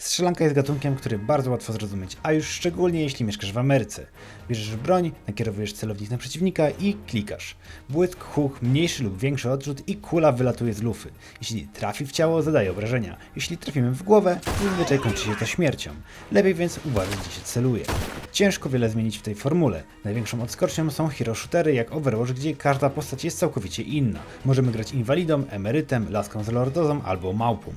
Strzelanka jest gatunkiem, który bardzo łatwo zrozumieć, a już szczególnie jeśli mieszkasz w Ameryce. Bierzesz broń, nakierowujesz celownik na przeciwnika i klikasz. Błysk, huk, mniejszy lub większy odrzut i kula wylatuje z lufy. Jeśli trafi w ciało, zadaje obrażenia. Jeśli trafimy w głowę, zazwyczaj kończy się to śmiercią. Lepiej więc uważać, gdzie się celuje. Ciężko wiele zmienić w tej formule. Największą odskocznią są hero shootery jak Overwatch, gdzie każda postać jest całkowicie inna. Możemy grać inwalidą, emerytem, laską z lordozą albo małpą.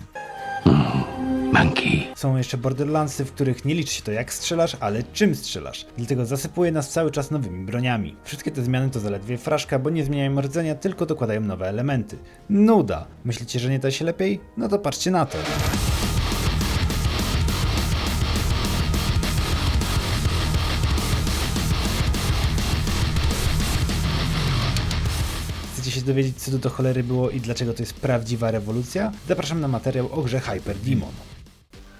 Monkey. Są jeszcze Borderlandsy, w których nie liczy się to jak strzelasz, ale czym strzelasz. Dlatego zasypuje nas cały czas nowymi broniami. Wszystkie te zmiany to zaledwie fraszka, bo nie zmieniają rdzenia, tylko dokładają nowe elementy. Nuda! Myślicie, że nie da się lepiej? No to patrzcie na to. Chcecie się dowiedzieć, co to do cholery było i dlaczego to jest prawdziwa rewolucja? Zapraszam na materiał o grze Hyper Demon.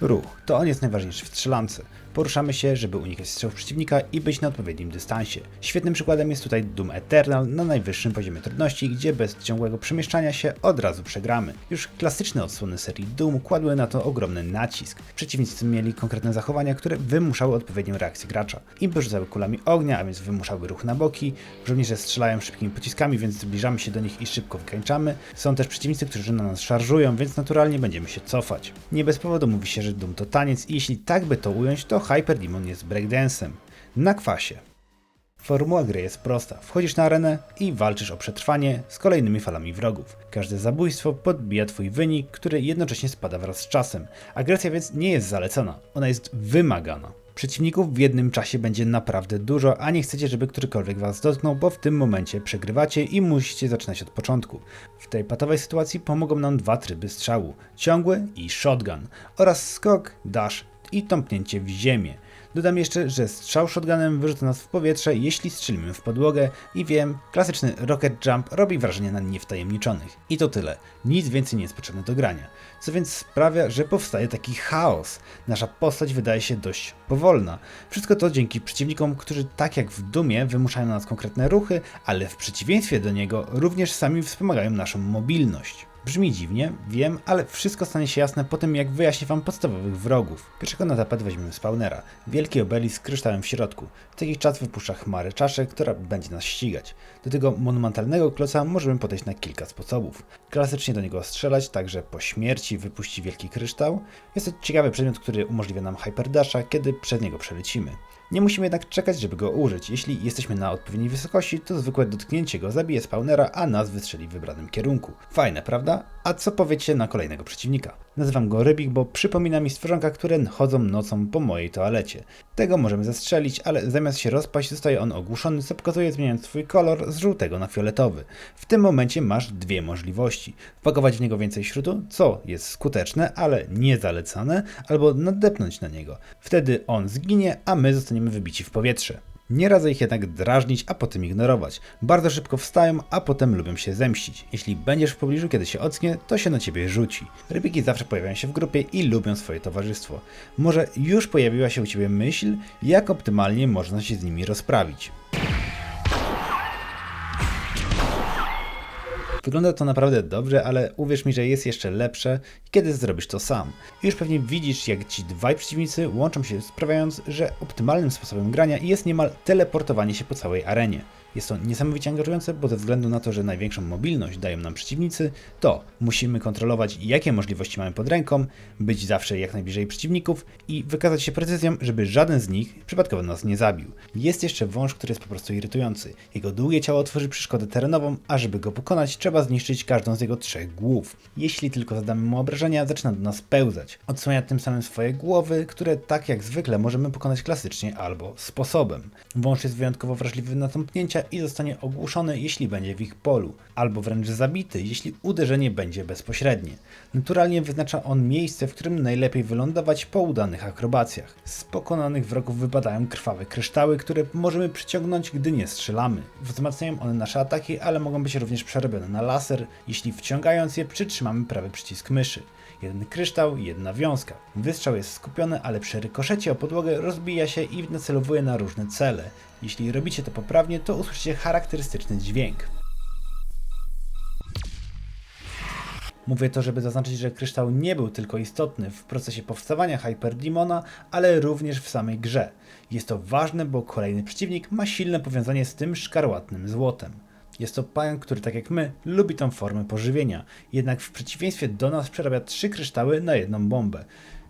Ruch. To on jest najważniejszy w strzelance. Poruszamy się, żeby unikać strzałów przeciwnika i być na odpowiednim dystansie. Świetnym przykładem jest tutaj Doom Eternal na najwyższym poziomie trudności, gdzie bez ciągłego przemieszczania się od razu przegramy. Już klasyczne odsłony serii Doom kładły na to ogromny nacisk. Przeciwnicy mieli konkretne zachowania, które wymuszały odpowiednią reakcję gracza. Impy rzucały kulami ognia, a więc wymuszały ruch na boki. Żołnierze strzelają szybkimi pociskami, więc zbliżamy się do nich i szybko wykańczamy. Są też przeciwnicy, którzy na nas szarżują, więc naturalnie będziemy się cofać. Nie bez powodu mówi się, że Doom to taniec i jeśli tak by to ująć, to Hyper Demon jest breakdance'em. Na kwasie. Formuła gry jest prosta. Wchodzisz na arenę i walczysz o przetrwanie z kolejnymi falami wrogów. Każde zabójstwo podbija twój wynik, który jednocześnie spada wraz z czasem. Agresja więc nie jest zalecana, ona jest wymagana. Przeciwników w jednym czasie będzie naprawdę dużo, a nie chcecie, żeby którykolwiek was dotknął, bo w tym momencie przegrywacie i musicie zaczynać od początku. W tej patowej sytuacji pomogą nam dwa tryby strzału: ciągły i shotgun oraz skok, dash i tąpnięcie w ziemię. Dodam jeszcze, że strzał shotgunem wyrzuca nas w powietrze, jeśli strzelimy w podłogę i wiem, klasyczny rocket jump robi wrażenie na niewtajemniczonych. I to tyle. Nic więcej nie jest potrzebne do grania. Co więc sprawia, że powstaje taki chaos. Nasza postać wydaje się dość powolna. Wszystko to dzięki przeciwnikom, którzy tak jak w Dumie wymuszają na nas konkretne ruchy, ale w przeciwieństwie do niego również sami wspomagają naszą mobilność. Brzmi dziwnie, wiem, ale wszystko stanie się jasne po tym, jak wyjaśnię wam podstawowych wrogów. Pierwszego na tapet weźmiemy spawnera. Wielki obelisk z kryształem w środku. W taki czas wypuszcza chmarę czaszę, która będzie nas ścigać. Do tego monumentalnego kloca możemy podejść na kilka sposobów. Klasycznie do niego strzelać, także po śmierci wypuści wielki kryształ. Jest to ciekawy przedmiot, który umożliwia nam hyperdasha, kiedy przed niego przelecimy. Nie musimy jednak czekać, żeby go użyć. Jeśli jesteśmy na odpowiedniej wysokości, to zwykłe dotknięcie go zabije spawnera, a nas wystrzeli w wybranym kierunku. Fajne, prawda? A co powiecie na kolejnego przeciwnika? Nazywam go Rybik, bo przypomina mi stworzonka, które chodzą nocą po mojej toalecie. Tego możemy zestrzelić, ale zamiast się rozpaść, zostaje on ogłuszony, co pokazuje zmieniając swój kolor z żółtego na fioletowy. W tym momencie masz dwie możliwości. Wpakować w niego więcej śrutu, co jest skuteczne, ale nie zalecane, albo nadepnąć na niego. Wtedy on zginie, a my zostaniemy wybici w powietrze. Nie radzę ich jednak drażnić, a potem ignorować. Bardzo szybko wstają, a potem lubią się zemścić. Jeśli będziesz w pobliżu, kiedy się ocknie, to się na ciebie rzuci. Rybiki zawsze pojawiają się w grupie i lubią swoje towarzystwo. Może już pojawiła się u ciebie myśl, jak optymalnie można się z nimi rozprawić. Wygląda to naprawdę dobrze, ale uwierz mi, że jest jeszcze lepsze, kiedy zrobisz to sam. Już pewnie widzisz, jak ci dwaj przeciwnicy łączą się, sprawiając, że optymalnym sposobem grania jest niemal teleportowanie się po całej arenie. Jest to niesamowicie angażujące, bo ze względu na to, że największą mobilność dają nam przeciwnicy, to musimy kontrolować, jakie możliwości mamy pod ręką, być zawsze jak najbliżej przeciwników i wykazać się precyzją, żeby żaden z nich przypadkowo nas nie zabił. Jest jeszcze wąż, który jest po prostu irytujący. Jego długie ciało tworzy przeszkodę terenową, a żeby go pokonać, trzeba zniszczyć każdą z jego trzech głów. Jeśli tylko zadamy mu obrażenia, zaczyna do nas pełzać. Odsłania tym samym swoje głowy, które tak jak zwykle możemy pokonać klasycznie albo sposobem. Wąż jest wyjątkowo wrażliwy na tąpnięcia i zostanie ogłuszony, jeśli będzie w ich polu, albo wręcz zabity, jeśli uderzenie będzie bezpośrednie. Naturalnie wyznacza on miejsce, w którym najlepiej wylądować po udanych akrobacjach. Z pokonanych wrogów wypadają krwawe kryształy, które możemy przyciągnąć, gdy nie strzelamy. Wzmacniają one nasze ataki, ale mogą być również przerobione na laser, jeśli wciągając je przytrzymamy prawy przycisk myszy. Jeden kryształ, jedna wiązka. Wystrzał jest skupiony, ale przy rykoszecie o podłogę rozbija się i nacelowuje na różne cele. Jeśli robicie to poprawnie, to usłyszycie charakterystyczny dźwięk. Mówię to, żeby zaznaczyć, że kryształ nie był tylko istotny w procesie powstawania Hyperdemona, ale również w samej grze. Jest to ważne, bo kolejny przeciwnik ma silne powiązanie z tym szkarłatnym złotem. Jest to pająk, który tak jak my lubi tą formę pożywienia, jednak w przeciwieństwie do nas przerabia trzy kryształy na jedną bombę.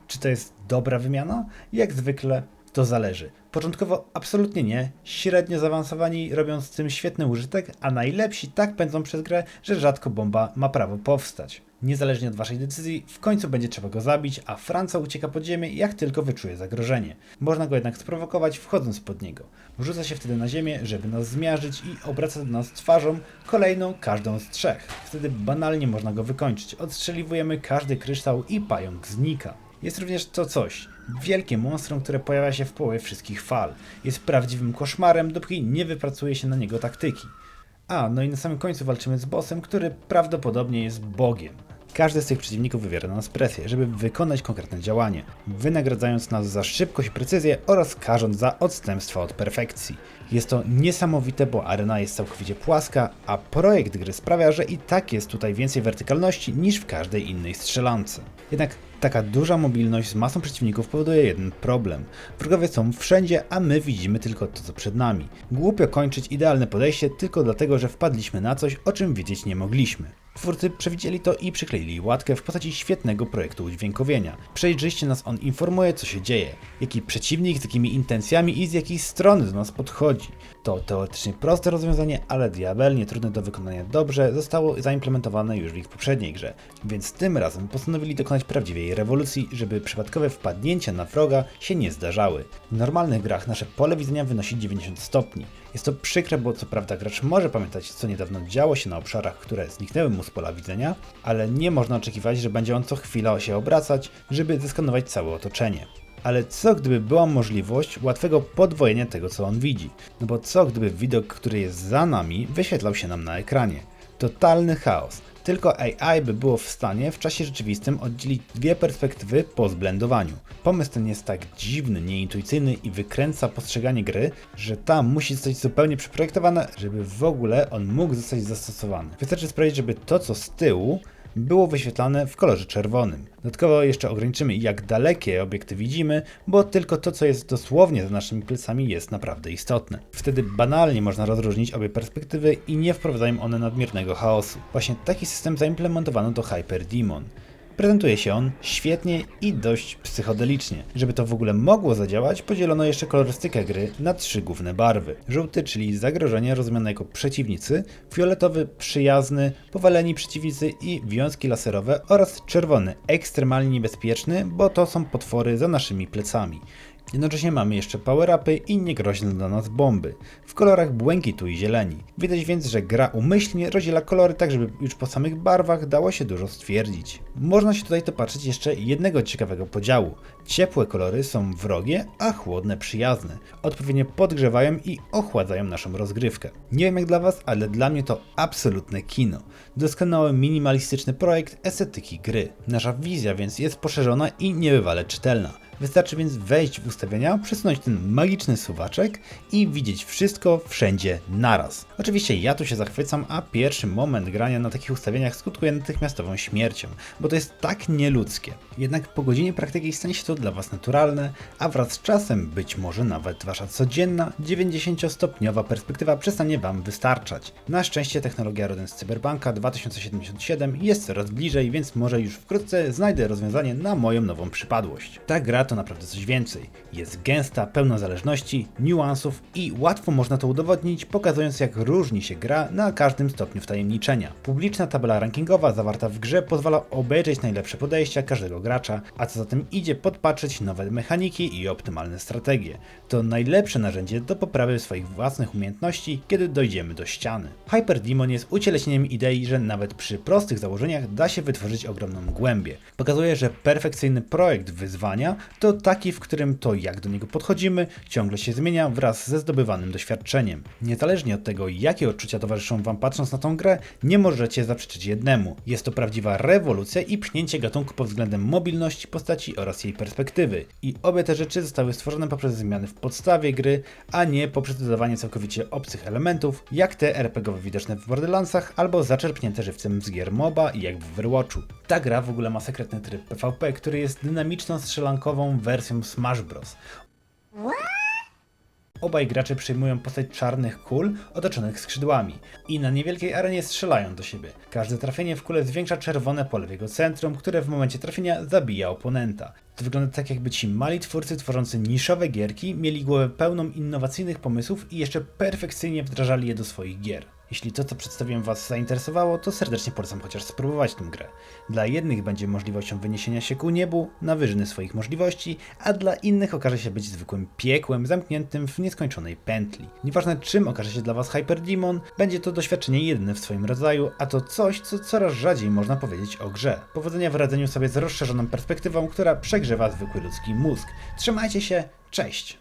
Czy to jest dobra wymiana? Jak zwykle to zależy. Początkowo absolutnie nie, średnio zaawansowani robią z tym świetny użytek, a najlepsi tak pędzą przez grę, że rzadko bomba ma prawo powstać. Niezależnie od waszej decyzji, w końcu będzie trzeba go zabić, a Franca ucieka pod ziemię jak tylko wyczuje zagrożenie. Można go jednak sprowokować wchodząc pod niego. Wrzuca się wtedy na ziemię, żeby nas zmiażyć i obraca do nas twarzą kolejną każdą z trzech. Wtedy banalnie można go wykończyć. Odstrzeliwujemy każdy kryształ i pająk znika. Jest również to coś. Wielkie monstrum, które pojawia się w połowie wszystkich fal. Jest prawdziwym koszmarem, dopóki nie wypracuje się na niego taktyki. A, no i na samym końcu walczymy z bossem, który prawdopodobnie jest bogiem. Każdy z tych przeciwników wywiera na nas presję, żeby wykonać konkretne działanie, wynagradzając nas za szybkość i precyzję oraz karząc za odstępstwa od perfekcji. Jest to niesamowite, bo arena jest całkowicie płaska, a projekt gry sprawia, że i tak jest tutaj więcej wertykalności niż w każdej innej strzelance. Jednak taka duża mobilność z masą przeciwników powoduje jeden problem. Wrogowie są wszędzie, a my widzimy tylko to, co przed nami. Głupio kończyć idealne podejście tylko dlatego, że wpadliśmy na coś, o czym wiedzieć nie mogliśmy. Twórcy przewidzieli to i przykleili łatkę w postaci świetnego projektu udźwiękowienia. Przejrzyście nas on informuje, co się dzieje, jaki przeciwnik, z jakimi intencjami i z jakiej strony do nas podchodzi. To teoretycznie proste rozwiązanie, ale diabelnie trudne do wykonania dobrze zostało zaimplementowane już w ich poprzedniej grze, więc tym razem postanowili dokonać prawdziwej rewolucji, żeby przypadkowe wpadnięcia na wroga się nie zdarzały. W normalnych grach nasze pole widzenia wynosi 90 stopni. Jest to przykre, bo co prawda gracz może pamiętać, co niedawno działo się na obszarach, które zniknęły mu z pola widzenia, ale nie można oczekiwać, że będzie on co chwila się obracać, żeby zeskanować całe otoczenie. Ale co gdyby była możliwość łatwego podwojenia tego, co on widzi? No bo co gdyby widok, który jest za nami, wyświetlał się nam na ekranie? Totalny chaos. Tylko AI by było w stanie w czasie rzeczywistym oddzielić dwie perspektywy po zblendowaniu. Pomysł ten jest tak dziwny, nieintuicyjny i wykręca postrzeganie gry, że ta musi zostać zupełnie przeprojektowana, żeby w ogóle on mógł zostać zastosowany. Wystarczy sprawić, żeby to co z tyłu było wyświetlane w kolorze czerwonym. Dodatkowo jeszcze ograniczymy jak dalekie obiekty widzimy, bo tylko to co jest dosłownie za naszymi plecami jest naprawdę istotne. Wtedy banalnie można rozróżnić obie perspektywy i nie wprowadzają one nadmiernego chaosu. Właśnie taki system zaimplementowano do Hyper Demon. Prezentuje się on świetnie i dość psychodelicznie. Żeby to w ogóle mogło zadziałać, podzielono jeszcze kolorystykę gry na trzy główne barwy. Żółty, czyli zagrożenie rozumiane jako przeciwnicy, fioletowy, przyjazny, powaleni przeciwnicy i wiązki laserowe oraz czerwony, ekstremalnie niebezpieczny, bo to są potwory za naszymi plecami. Jednocześnie mamy jeszcze power-upy i niegroźne dla nas bomby, w kolorach błękitu i zieleni. Widać więc, że gra umyślnie rozdziela kolory tak, żeby już po samych barwach dało się dużo stwierdzić. Można się tutaj dopatrzyć jeszcze jednego ciekawego podziału. Ciepłe kolory są wrogie, a chłodne przyjazne. Odpowiednio podgrzewają i ochładzają naszą rozgrywkę. Nie wiem jak dla Was, ale dla mnie to absolutne kino. Doskonały minimalistyczny projekt estetyki gry. Nasza wizja więc jest poszerzona i niebywale czytelna. Wystarczy więc wejść w ustawienia, przesunąć ten magiczny suwaczek i widzieć wszystko wszędzie naraz. Oczywiście ja tu się zachwycam, a pierwszy moment grania na takich ustawieniach skutkuje natychmiastową śmiercią, bo to jest tak nieludzkie. Jednak po godzinie praktyki stanie się to dla Was naturalne, a wraz z czasem być może nawet Wasza codzienna 90-stopniowa perspektywa przestanie Wam wystarczać. Na szczęście technologia rodem z Cyberbanka 2077 jest coraz bliżej, więc może już wkrótce znajdę rozwiązanie na moją nową przypadłość. Ta gra to naprawdę coś więcej. Jest gęsta, pełna zależności, niuansów i łatwo można to udowodnić, pokazując jak różni się gra na każdym stopniu wtajemniczenia. Publiczna tabela rankingowa zawarta w grze pozwala obejrzeć najlepsze podejścia każdego gracza, a co za tym idzie podpatrzeć nowe mechaniki i optymalne strategie. To najlepsze narzędzie do poprawy swoich własnych umiejętności, kiedy dojdziemy do ściany. Hyper Demon jest ucieleśnieniem idei, że nawet przy prostych założeniach da się wytworzyć ogromną głębię. Pokazuje, że perfekcyjny projekt wyzwania to taki, w którym to jak do niego podchodzimy ciągle się zmienia wraz ze zdobywanym doświadczeniem. Niezależnie od tego, jakie odczucia towarzyszą Wam patrząc na tą grę, nie możecie zaprzeczyć jednemu. Jest to prawdziwa rewolucja i pchnięcie gatunku pod względem mobilności postaci oraz jej perspektywy. I obie te rzeczy zostały stworzone poprzez zmiany w podstawie gry, a nie poprzez dodawanie całkowicie obcych elementów, jak te RPGowe widoczne w Borderlandsach albo zaczerpnięte żywcem z gier MOBA i jak w Overwatchu. Ta gra w ogóle ma sekretny tryb PvP, który jest dynamiczną strzelankową wersją Smash Bros. Obaj gracze przyjmują postać czarnych kul otoczonych skrzydłami i na niewielkiej arenie strzelają do siebie. Każde trafienie w kulę zwiększa czerwone pole w jego centrum, które w momencie trafienia zabija oponenta. To wygląda tak jakby ci mali twórcy tworzący niszowe gierki mieli głowę pełną innowacyjnych pomysłów i jeszcze perfekcyjnie wdrażali je do swoich gier. Jeśli to, co przedstawiłem Was zainteresowało, to serdecznie polecam chociaż spróbować tę grę. Dla jednych będzie możliwością wyniesienia się ku niebu na wyżyny swoich możliwości, a dla innych okaże się być zwykłym piekłem zamkniętym w nieskończonej pętli. Nieważne czym okaże się dla Was Hyper Demon, będzie to doświadczenie jedyne w swoim rodzaju, a to coś, co coraz rzadziej można powiedzieć o grze. Powodzenia w radzeniu sobie z rozszerzoną perspektywą, która przegrzewa zwykły ludzki mózg. Trzymajcie się, cześć!